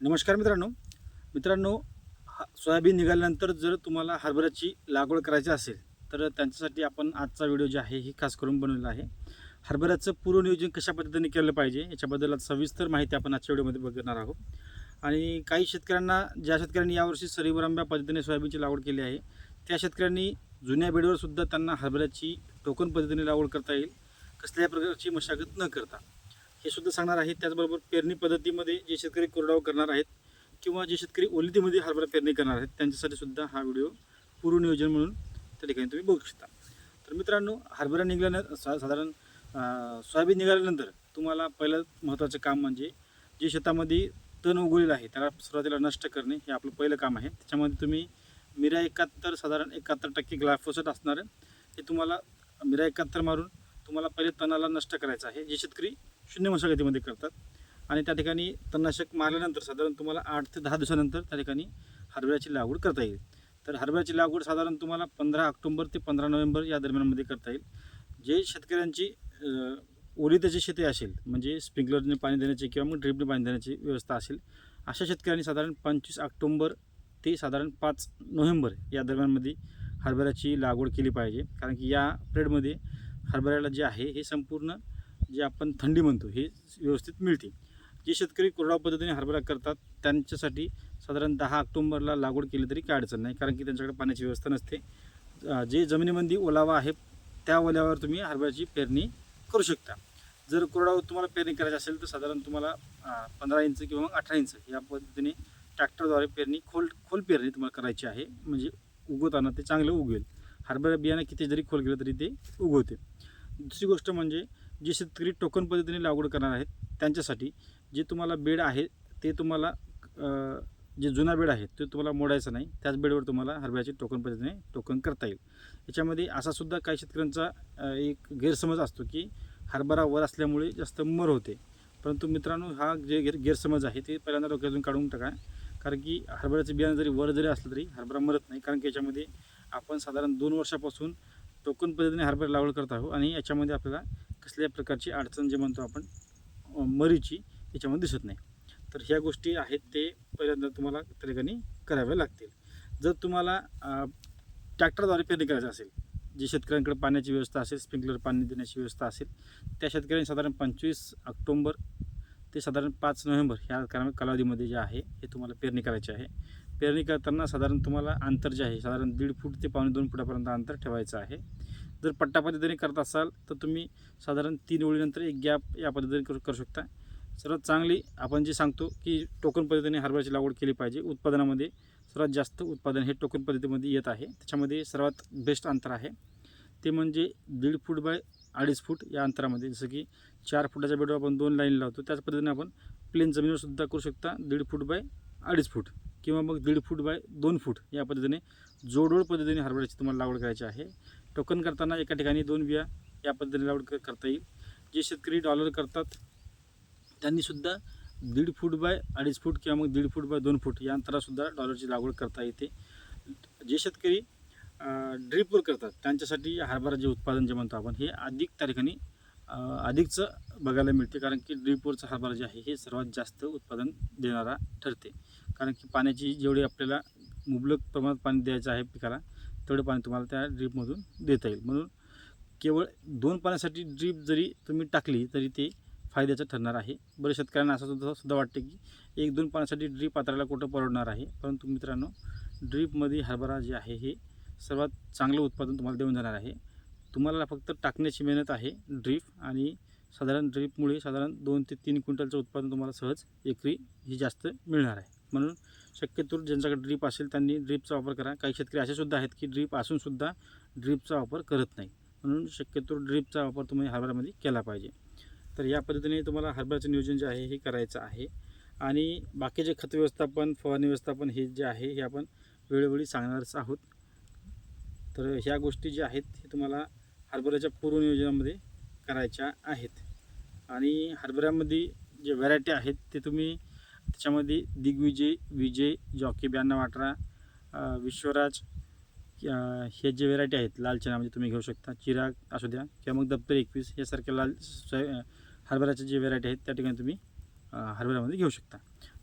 नमस्कार मित्रांनो. मित्रांनो हा सोयाबीन निघाल्यानंतर जर तुम्हाला हरभऱ्याची लागवड करायची असेल तर त्यांच्यासाठी आपण आजचा व्हिडिओ जे आहे हे खास करून बनवलेला आहे. हरभऱ्याचं पूर्वनियोजन कशा पद्धतीने केलं पाहिजे याच्याबद्दल आज सविस्तर माहिती आपण आजच्या व्हिडिओमध्ये बघणार आहोत. आणि काही शेतकऱ्यांना ज्या शेतकऱ्यांनी यावर्षी सरीवरांब्या पद्धतीने सोयाबीनची लागवड केली आहे त्या शेतकऱ्यांनी जुन्या बेडवर सुद्धा त्यांना हरभऱ्याची टोकन पद्धतीने लागवड करता येईल. कसल्याही प्रकारची मशागत न करता. हे सुद्धा सांगणार आहे त्याचबरोबर पेरणी पद्धतीमध्ये जे शेतकरी कोरडाव करणार आहेत किंवा जे शेतकरी ओलितीमध्ये हरभरा पेरणी करणार आहेत त्यांच्यासाठी सुद्धा हा व्हिडिओ पूर्वनियोजन म्हणून त्या ठिकाणी तुम्ही बघू शकता. तर मित्रांनो हरभरा निघाल्यानं सा साधारण सोयाबीन निघाल्यानंतर तुम्हाला पहिलं महत्त्वाचं काम म्हणजे जे शेतामध्ये तण उगवलेलं आहे त्याला सुरुवातीला नष्ट करणे हे आपलं पहिलं काम आहे. त्याच्यामध्ये तुम्ही मिरा एकाहत्तर साधारण एकाहत्तर टक्के ग्लायफोसेट असणारं हे तुम्हाला मिरा एकाहत्तर मारून तुम्हाला पहिले तणाला नष्ट करायचं आहे. जे शेतकरी शून्य मशागतीमध्ये करतात. आणि त्या ठिकाणी तणनाशक मारल्यानंतर साधारण तुम्हाला आठ ते दहा दिवसानंतर त्या ठिकाणी हरभऱ्याची लागवड करता येईल. तर हरभऱ्याची लागवड साधारण तुम्हाला पंधरा ऑक्टोंबर ते पंधरा नोव्हेंबर या दरम्यानमध्ये करता येईल. जे शेतकऱ्यांची ओली ओलिताची शेती असेल म्हणजे स्प्रिंकलरने पाणी देण्याची किंवा मग ड्रिपने पाणी देण्याची व्यवस्था असेल अशा शेतकऱ्यांनी साधारण पंचवीस ऑक्टोंबर ते साधारण पाच नोव्हेंबर या दरम्यानमध्ये हरभऱ्याची लागवड केली पाहिजे. कारण की या पिरियडमध्ये हरभऱ्याला जे आहे हे संपूर्ण जे आपण थंडी म्हणतो हे व्यवस्थित मिळते जे शेतकरी कोरडाव पद्धतीने हरभरा करतात त्यांच्यासाठी साधारण दहा ऑक्टोंबरला लागवड केली तरी काय अडचण नाही कारण की त्यांच्याकडे पाण्याची व्यवस्था नसते. जे जमिनीमध्ये ओलावा आहे त्या ओल्यावर तुम्ही हरभऱ्याची पेरणी करू शकता. जर कोरडावर तुम्हाला पेरणी करायची असेल तर साधारण तुम्हाला पंधरा इंच किंवा मग अठरा इंच या पद्धतीने ट्रॅक्टरद्वारे पेरणी खोल खोल पेरणी तुम्हाला करायची आहे. म्हणजे उगवताना ते चांगलं उगवेल. हरभरा बियाणं किती जरी खोल गेलं तरी ते उगवते दुसरी गोष्ट म्हणजे जे शेतकरी टोकन पद्धतीने लागवड करणार आहेत त्यांच्यासाठी जे तुम्हाला बेड आहे ते तुम्हाला जे जुना बेड आहे ते तुम्हाला मोडायचं नाही. त्याच बेडवर तुम्हाला हरभऱ्याची टोकन पद्धतीने टोकन करता येईल. याच्यामध्ये असा सुद्धा काही शेतकऱ्यांचा एक गैरसमज असतो की हरभरा वर असल्यामुळे जास्त मर होते. परंतु मित्रांनो हा जे गैर गैरसमज आहे ते पहिल्यांदा डोक्यातून काढून टाका. कारण की हरभऱ्याचं बियाणं जरी वर जरी असलं तरी हरभरा मरत नाही. कारण की याच्यामध्ये आपण साधारण दोन वर्षापासून टोकन पद्धतीने हरभरा लागवड करत आहोत आणि याच्यामध्ये आपल्याला कसल्या प्रकारची अडचण जे म्हणतो आपण मरीची याच्यामध्ये दिसत नाही. तर ह्या गोष्टी आहेत ते पहिल्यांदा तुम्हाला त्या ठिकाणी कराव्या लागतील. जर तुम्हाला ट्रॅक्टरद्वारे पेरणी करायचं असेल जे शेतकऱ्यांकडे पाण्याची व्यवस्था असेल स्प्रिंकलर पाणी देण्याची व्यवस्था असेल त्या शेतकऱ्यांनी साधारण पंचवीस ऑक्टोंबर ते साधारण पाच नोव्हेंबर ह्या कारण कालावधीमध्ये जे आहे हे तुम्हाला पेरणी करायची आहे. पेरणी करताना साधारण तुम्हाला अंतर जे आहे साधारण दीड फूट ते पावणे दोन फुटापर्यंत अंतर ठेवायचं आहे. जर पट्टा पद्धतीने करत असाल तर तुम्ही साधारण तीन ओळीनंतर एक गॅप या पद्धतीने करू करू शकता. सर्वात चांगली आपण जे सांगतो की टोकन पद्धतीने हरभऱ्याची लागवड केली पाहिजे उत्पादनामध्ये. सर्वात जास्त उत्पादन हे टोकन पद्धतीमध्ये येत आहे. त्याच्यामध्ये सर्वात बेस्ट अंतर आहे. ते म्हणजे दीड फूट बाय अडीच फूट या अंतरामध्ये. जसं की चार फुटाच्या बेडवर आपण दोन लाईन लावतो त्याच पद्धतीने आपण प्लेन जमिनीवर सुद्धा करू शकता दीड फूट बाय अडीच फूट किंवा मग दीड फूट बाय दोन फूट या पद्धतीने जोडोड पद्धतीने हरभऱ्याची तुम्हाला लागवड करायची आहे. टोकन करताना एका ठिकाणी दोन बिया या पद्धतीने लागवड क- करता येईल. जे शेतकरी डॉलर करतात त्यांनीसुद्धा दीड फूट बाय अडीच फूट किंवा मग दीड फूट बाय दोन फूट या अंतरासुद्धा डॉलरची लागवड करता येते. जे शेतकरी ड्रीपवर करतात त्यांच्यासाठी हरभरा जे उत्पादन जे म्हणतो आपण हे अधिक त्या ठिकाणी अधिकचं बघायला मिळते. कारण की ड्रीपवरचं हरभरा जे आहे हे सर्वात जास्त उत्पादन देणारा ठरते. कारण की पाण्याची जेवढी आपल्याला मुबलक प्रमाणात पाणी द्यायचं आहे पिकाला तेवढे पाणी तुम्हाला त्या ड्रीपमधून देता येईल. म्हणून केवळ दोन पाण्यासाठी ड्रीप जरी तुम्ही टाकली तरी ते फायद्याचं ठरणार आहे. बऱ्याच शेतकऱ्यांना असं सुद्धा सुद्धा वाटते की एक दोन पाण्यासाठी ड्रीप पात्राला कुठं परवडणार आहे. परंतु मित्रांनो ड्रीपमध्ये हरभरा जे आहे हे सर्वात चांगलं उत्पादन तुम्हाला देऊन जाणार आहे. तुम्हाला फक्त टाकण्याची मेहनत आहे ड्रीप आणि साधारण ड्रीपमुळे साधारण दोन ते तीन क्विंटलचं उत्पादन तुम्हाला सहज एकरी ही जास्त मिळणार आहे. म्हणून शक्यतो ज्यांच्याकडे ड्रीप असेल त्यांनी ड्रीपचा वापर करा. काही शेतकरी असे सुद्धा आहेत की ड्रीप असूनसुद्धा ड्रीपचा वापर करत नाही. म्हणून शक्यतो ड्रीपचा वापर तुम्ही हरभऱ्यामध्ये केला पाहिजे. तर या पद्धतीने तुम्हाला हरभऱ्याचं नियोजन जे आहे हे करायचं आहे. आणि बाकीचे खत व्यवस्थापन फवारणी व्यवस्थापन हे जे आहे हे आपण वेळोवेळी सांगणारच आहोत. तर ह्या गोष्टी ज्या आहेत हे तुम्हाला हरभऱ्याच्या पूर्वनियोजनामध्ये करायच्या आहेत. आणि हरभऱ्यामध्ये जे व्हरायटी आहेत ते तुम्ही त्याच्यामध्ये दिग्विजय विजय जॉकी ब्याण्णव अठरा विश्वराज हे जे व्हरायटी आहेत लाल चणामध्ये तुम्ही घेऊ शकता. चिराग असू द्या किंवा मग दप्तर एकवीस यासारख्या लाल सोय हरभऱ्याच्या जे व्हरायटी आहेत त्या ठिकाणी तुम्ही हरभऱ्यामध्ये घेऊ शकता.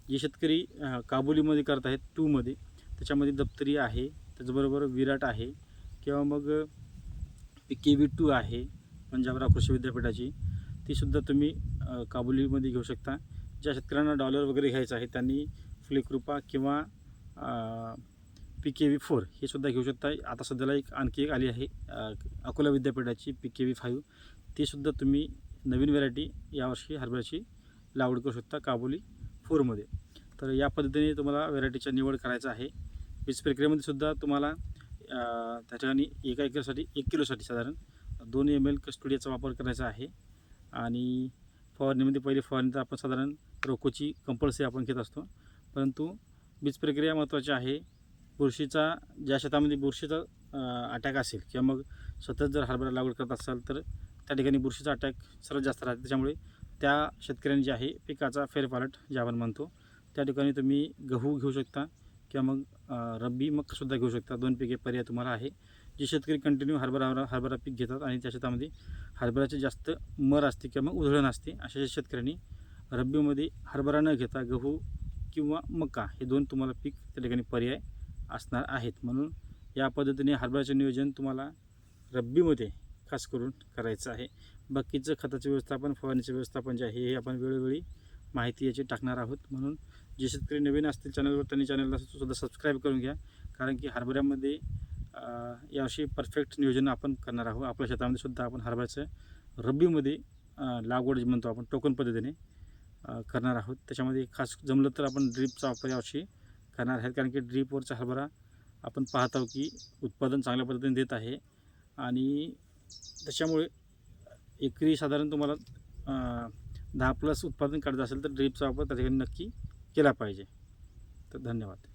जे शेतकरी काबुलीमध्ये करत आहेत टूमध्ये त्याच्यामध्ये दप्तरी आहे त्याचबरोबर विराट आहे किंवा मग के व्ही टू आहे पंजाबराव कृषी विद्यापीठाची तीसुद्धा तुम्ही काबुलीमध्ये घेऊ शकता. ज्या शेतकऱ्यांना डॉलर वगैरे घ्यायचं आहे त्यांनी फ्लिकृपा किंवा पी के व्ही फोर हे सुद्धा घेऊ शकता. आता सध्याला एक आणखी एक आली आहे अकोला विद्यापीठाची पी के व्ही फाईव्ह तीसुद्धा तुम्ही नवीन व्हरायटी यावर्षी हरभऱ्याची लागवड करू शकता काबुली फोरमध्ये तर या पद्धतीने तुम्हाला व्हरायटीच्या निवड करायचं आहे. वीज प्रक्रियेमध्ये सुद्धा तुम्हाला अ, त्या ठिकाणी एका एकरसाठी एक किलोसाठी साधारण दोन एम एल कस्टुडियाचा वापर करायचा आहे. आणि फवारणीमध्ये पहिले फवारणी तर आपण साधारण रोकोची कंपल्सरी आपण घेत असतो. परंतु बीज प्रक्रिया महत्त्वाची आहे. बुरशीचा ज्या शेतामध्ये बुरशीचा अटॅक असेल किंवा मग सतत जर हरभरा लागवड करत असाल तर त्या ठिकाणी बुरशीचा अटॅक सर्वात जास्त राहते. त्याच्यामुळे त्या शेतकऱ्यांनी जे आहे पिकाचा फेरपालट जे आपण म्हणतो त्या ठिकाणी तुम्ही गहू घेऊ शकता किंवा मग रब्बी मगसुद्धा घेऊ शकता. दोन पिके पर्याय तुम्हाला आहे. जे शेतकरी कंटिन्यू हरभरा हरभरा पीक घेतात आणि त्या शेतामध्ये हरभऱ्याचे जास्त मर असते किंवा मग उधळण असते अशा शेतकऱ्यांनी रब्बीमध्ये हरभरा न घेता गहू किंवा मका हे दोन तुम्हाला पीक त्या ठिकाणी पर्याय असणार आहेत. म्हणून या पद्धतीने हरभऱ्याचे नियोजन तुम्हाला रब्बीमध्ये खास करून करायचं आहे. बाकीचं खताचं व्यवस्थापन फवारणीचं व्यवस्थापन जे आहे हे आपण वेळोवेळी माहिती याची टाकणार आहोत. म्हणून जे शेतकरी नवीन असतील चॅनलवर त्यांनी चॅनलला सुद्धा सबस्क्राईब करून घ्या. कारण की हरभऱ्यामध्ये याविषयी यावर्षी परफेक्ट नियोजन आपण करणार आहोत. आपल्या शेतामध्ये सुद्धा आपण हरभऱ्याचं रब्बीमध्ये लागवड जे म्हणतो आपण टोकन पद्धतीने करणार आहोत. त्याच्यामध्ये खास जमलं तर आपण ड्रीपचा वापर यावर्षी करणार आहेत. कारण की ड्रीपवरचा हरभरा आपण पाहत आहोत की उत्पादन चांगल्या पद्धतीने देत आहे. आणि त्याच्यामुळे एकरी साधारण तुम्हाला दहा प्लस उत्पादन काढायचं असेल तर ड्रीपचा वापर त्या ठिकाणी नक्की केला पाहिजे. तर धन्यवाद.